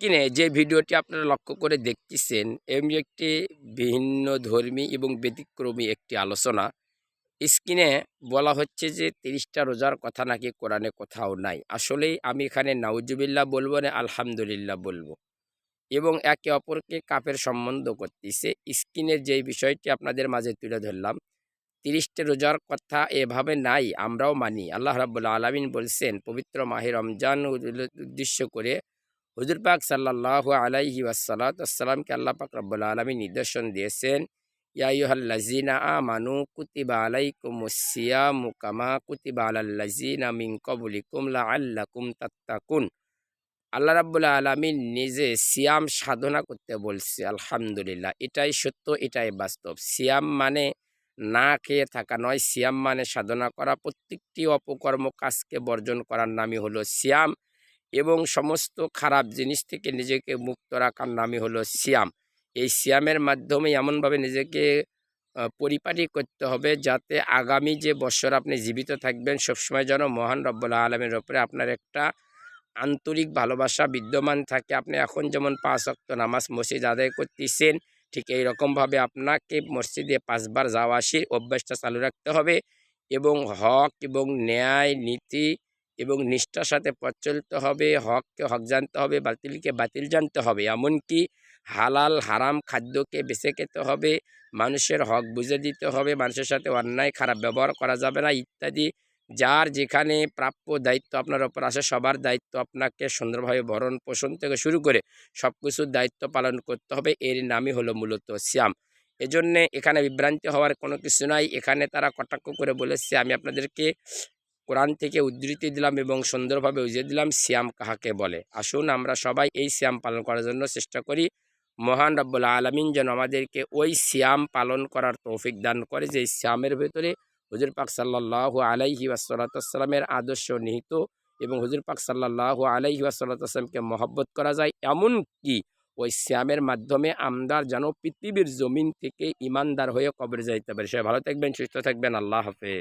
স্ক্রিনে যে ভিডিওটি আপনারা লক্ষ্য করে দেখতেছেন, এমনি একটি ভিন্ন ধর্মী এবং ব্যতিক্রমী একটি আলোচনা। স্ক্রিনে বলা হচ্ছে যে তিরিশটা রোজার কথা নাকি কোরআনে কোথাও নাই। আসলেই আমি এখানে নাউজুবিল্লাহ বলব না, আলহামদুলিল্লাহ বলব। এবং একে অপরকে কাপের সম্বন্ধ করতেছে। স্ক্রিনের যে বিষয়টি আপনাদের মাঝে তুলে ধরলাম, তিরিশটা রোজার কথা এভাবে নাই, আমরাও মানি। আল্লাহ রাবুল্লাহ আলমিন বলছেন, পবিত্র মাহে রমজান উদ্দেশ্য করে হুজুর পাক সাল্লাহ আলাইহি ওয়াসাল্লাতামকে আল্লাহ পাক রব্বুল আলমী নিদর্শন দিয়েছেন ইয়াইহাল্লাজিনা আমানু কুতিবা আলাইকুম সিয়ামু কামা কুতিবা আলাল্লাজিনা মিন কবলিকুম লাআল্লাকুম তাত্তাকুন। আল্লাহ রাব্বুল আলমিন নিজে সিয়াম সাধনা করতে বলছে, আলহামদুলিল্লাহ, এটাই সত্য, এটাই বাস্তব। সিয়াম মানে না খেয়ে থাকা নয়, সিয়াম মানে সাধনা করা প্রত্যেকটি অপকর্ম কাজকে বর্জন করার নামই হলো সিয়াম। এবং সমস্ত খারাপ জিনিস থেকে নিজেকে মুক্ত রাখার নামই হলো সিয়াম। এই সিয়ামের মাধ্যমে এমনভাবে নিজেকে পরিপাটি করতে হবে যাতে আগামী যে বছর আপনি জীবিত থাকবেন, সবসময় যেন মহান রব্বুল্লাহ আলমের ওপরে আপনার একটা আন্তরিক ভালোবাসা বিদ্যমান থাকে। আপনি এখন যেমন পাঁচ অক্ত নামাজ মসজিদ আদায় করতেছেন, ঠিক এই রকমভাবে আপনাকে মসজিদে পাঁচবার যাওয়া আসির অভ্যাসটা চালু রাখতে হবে এবং হক এবং ন্যায়, নীতি এবং নিষ্ঠার সাথে পথ চলতে হবে, হককে হক জানতে হবে, বাতিলকে বাতিল জানতে হবে। এমনকি হালাল, হারাম খাদ্যকে বেছে খেতে হবে, মানুষের হক বুঝে দিতে হবে, মানুষের সাথে অন্যায়, খারাপ ব্যবহার করা যাবে না, ইত্যাদি। যার যেখানে প্রাপ্য দায়িত্ব আপনার ওপর আসে, সবার দায়িত্ব আপনাকে সুন্দরভাবে ভরণ পোষণ থেকে শুরু করে সব কিছুর দায়িত্ব পালন করতে হবে। এর নামই হলো মূলত শ্যাম এজন্যে এখানে বিভ্রান্তি হওয়ার কোনো কিছু নাই। এখানে তারা কটাক্ষ করে বলেছে, আমি আপনাদেরকে কোরআন থেকে উদ্ধৃতি দিলাম এবং সুন্দরভাবে উজিয়ে দিলাম শ্যাম কাহাকে বলে? আসুন আমরা সবাই এই শ্যাম পালন করার জন্য চেষ্টা করি। মহান রব্বুল আলমিন যেন আমাদেরকে ওই শ্যাম পালন করার তৌফিক দান করে, যে শ্যামের ভেতরে হুজুর পাক সাল্লাহ আলাইহি ওয়াসাল্লামের আদর্শ নিহিত এবং হুজুর পাক সাল্লাহ আলাইহি ওয়াসাল্লামকে মহব্বত করা যায়। এমন কি ওই শ্যামের মাধ্যমে আমরা যেন পৃথিবীর জমিন থেকে ইমানদার হয়ে কবরে যাইতে পারি। সে ভালো থাকবেন, সুস্থ থাকবেন। আল্লাহ হাফেজ।